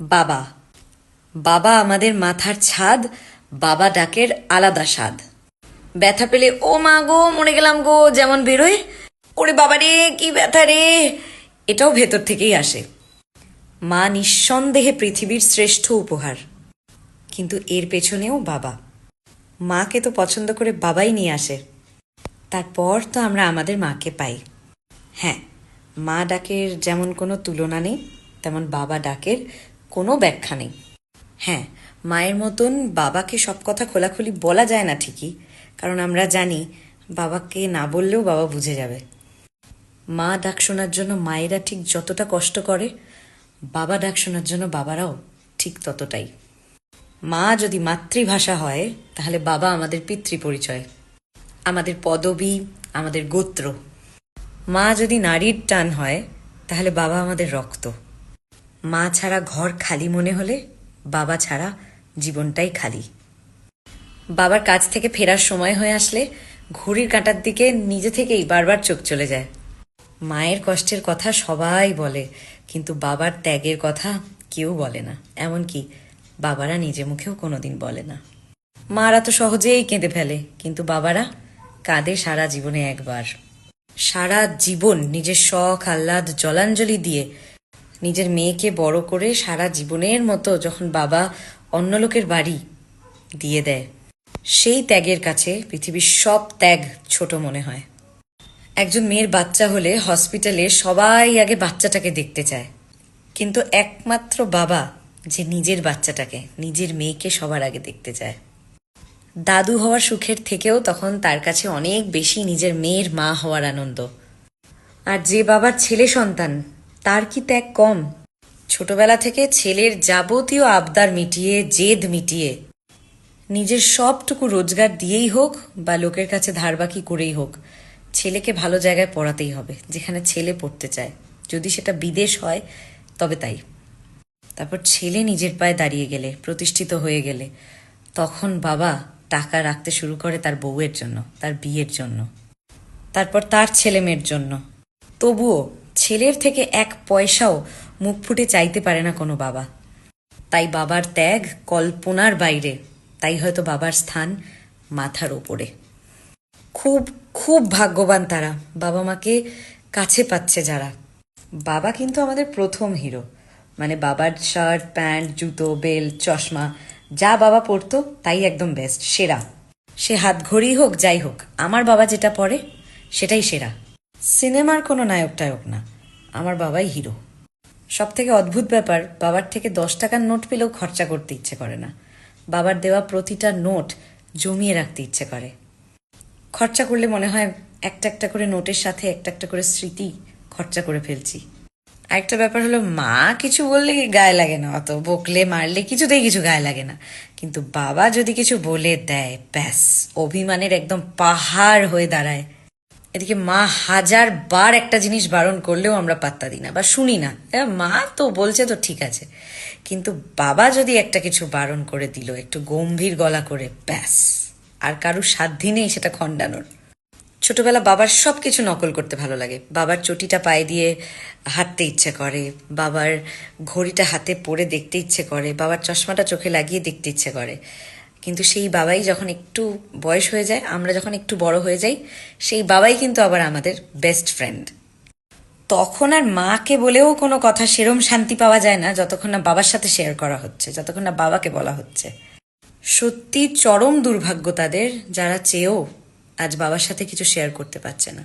বাবা। বাবা আমাদের মাথার ছাদ, বাবা ডাকের আলাদা স্বাদ। ব্যথা পেলে, ও মা গো, মরে গেলাম গো, যেমন বেরোয়। ওরে বাবা রে, কি ব্যথা রে। এটাও ভেতর থেকেই আসে। মা নিঃসন্দেহে পৃথিবীর শ্রেষ্ঠ উপহার। কিন্তু এর পেছনেও বাবা। মাকে তো পছন্দ করে বাবাই নিয়ে আসে। তারপর তো আমরা আমাদের মাকে পাই। হ্যাঁ মা ডাকের যেমন কোনো তুলনা নেই, তেমন বাবা ডাকের কোনো ব্যাখ্যা নেই। হ্যাঁ মায়ের মতন বাবাকে সব কথা খোলাখুলি বলা যায় না ঠিকই, কারণ আমরা জানি বাবাকে না বললেও বাবা বুঝে যাবে। মা ডাক শোনার জন্য মায়েরা ঠিক যতটা কষ্ট করে, বাবা ডাক শোনার জন্য বাবারাও ঠিক ততটাই। মা যদি মাতৃভাষা হয়, তাহলে বাবা আমাদের পিতৃ পরিচয় আমাদের পদবী, আমাদের গোত্র। মা যদি নারীর টান হয়, তাহলে বাবা আমাদের রক্ত। মা ছাড়া ঘর খালি মনে হলে বাবা ছাড়া জীবনটাই খালি। বাবার কাছ থেকে ফেরার সময় হয়ে আসলে ঘড়ির কাঁটার দিকে নিজে থেকেই বারবার চোখ চলে যায়। মায়ের কষ্টের কথা সবাই বলে, কিন্তু বাবার ত্যাগের কথা কেউ বলে না। এমনকি বাবারা নিজে মুখেও কোনোদিন বলে না। মারা তো সহজেই কেঁদে ফেলে, কিন্তু বাবারা কাঁদে সারা জীবনে একবার। সারা জীবন নিজের শখ, আহ্লাদ, জলাঞ্জলি দিয়ে নিজের মেয়েকে বড় করে সারা জীবনের মতো যখন বাবা অন্য লোকের বাড়ি দিয়ে দেয়, সেই ত্যাগের কাছে পৃথিবীর সব ত্যাগ ছোট মনে হয়। একজন মেয়ের বাচ্চা হলে হসপিটালে সবাই আগে বাচ্চাটাকে দেখতে চায়। কিন্তু একমাত্র বাবা যে নিজের বাচ্চাটাকে, নিজের মেয়েকে সবার আগে দেখতে চায়। দাদু হওয়ার সুখের থেকেও তখন তার কাছে অনেক বেশি নিজের মেয়ের মা হওয়ার আনন্দ। আর যে বাবার ছেলে সন্তান তার কি ত্যাগ কম? ছোটবেলা থেকে ছেলের যাবতীয় আবদার মিটিয়ে, জেদ মিটিয়ে। নিজের সবটুকু রোজগার দিয়েই হোক বা লোকের কাছে ধারবাকি করেই হোক, ছেলেকে ভালো জায়গায় পড়াতেই হবে, যেখানে ছেলে পড়তে চায়। যদি সেটা বিদেশ হয়, তবে তাই। তারপর ছেলে নিজের পায়ে দাঁড়িয়ে গেলে, প্রতিষ্ঠিত হয়ে গেলে, তখন বাবা টাকা রাখতে শুরু করে তার বউয়ের জন্য, তার বিয়ের জন্য, তারপর তার ছেলে মেয়ের জন্য। তবুও ছেলের থেকে এক পয়সাও মুখ ফুটে চাইতে পারে না কোনো বাবা। তাই বাবার ত্যাগ কল্পনার বাইরে, তাই হয়তো বাবার স্থান মাথার ওপরে। খুব খুব ভাগ্যবান তারা, বাবা মাকে কাছে পাচ্ছে যারা। বাবা কিন্তু আমাদের প্রথম হিরো। মানে বাবার শার্ট, প্যান্ট, জুতো, বেল্ট, চশমা, যা বাবা পরতো, তাই একদম বেস্ট সেরা। সে হাত ঘড়ি হোক, যাই হোক, আমার বাবা যেটা পরে, সেটাই সেরা। সিনেমার কোনো নায়ক টায়ক না। আমার বাবাই হিরো। সব থেকে অদ্ভুত ব্যাপার, বাবার থেকে দশ টাকার নোট পেলেও খরচা করতে ইচ্ছে করে না। বাবার দেওয়া প্রতিটা নোট জমিয়ে রাখতে ইচ্ছে করে। খরচা করলে মনে হয় একটা একটা করে নোটের সাথে একটা একটা করে স্মৃতি খরচা করে ফেলছি। আরেকটা ব্যাপার হলো, মা কিছু বললে গায়ে লাগে না, অত বকলে মারলে কিছুতেই কিছু গায়ে লাগে না। কিন্তু বাবা যদি কিছু বলে দেয়, ব্যাস, অভিমানের একদম পাহাড় হয়ে দাঁড়ায়। এদিকে মা হাজার বার একটা জিনিস বারণ করলেও আমরা পাত্তা দিই না বা শুনি না। মা তো বলছে তো ঠিক আছে। কিন্তু বাবা যদি একটা কিছু বারণ করে দিল, একটু গম্ভীর গলা করে, ব্যাস, আর কারুর সাধ্যি নেই সেটা খণ্ডানোর। ছোটবেলা বাবার সব কিছু নকল করতে ভালো লাগে। বাবার চটিটা পায়ে দিয়ে হাঁটতে ইচ্ছে করে, বাবার ঘড়িটা হাতে পরে দেখতে ইচ্ছে করে, বাবার চশমাটা চোখে লাগিয়ে দেখতে ইচ্ছে করে। কিন্তু সেই বাবাই যখন একটু বয়স হয়ে যায়, আমরা যখন একটু বড় হয়ে যাই, সেই বাবাই কিন্তু আবার আমাদের বেস্ট ফ্রেন্ড তখন আর মাকে বলেও কোনো কথা সেরম শান্তি পাওয়া যায় না, যতক্ষণ না বাবার সাথে শেয়ার করা হচ্ছে, যতক্ষণ না বাবাকে বলা হচ্ছে। সত্যি চরম দুর্ভাগ্য তাদের, যারা চেয়েও আজ বাবার সাথে কিছু শেয়ার করতে পারছে না,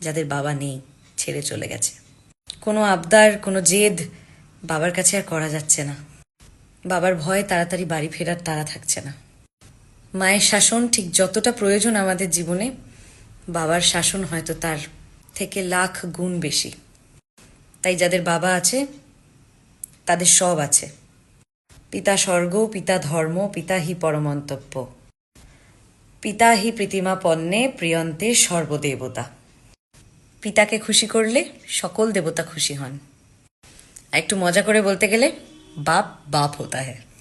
যাদের বাবা নেই, ছেড়ে চলে গেছে। কোনো আবদার, কোনো জেদ বাবার কাছে আর করা যাচ্ছে না। বাবার ভয়ে তাড়াতাড়ি বাড়ি ফেরার তারা থাকছে না। মায়ের শাসন ঠিক যতটা প্রয়োজন আমাদের জীবনে, বাবার শাসন হয়তো তার থেকে লাখ গুণ বেশি। তাই যাদের বাবা আছে, তাদের সব আছে। পিতা স্বর্গ, পিতা ধর্ম, পিতা হি পরমন্তব্য। পিতা হি প্রীতিমা পণ্যে প্রিয়ন্তে সর্বদেবতা। পিতাকে খুশি করলে সকল দেবতা খুশি হন। একটু মজা করে বলতে গেলে, বাপ বাপ হতা হ্যায়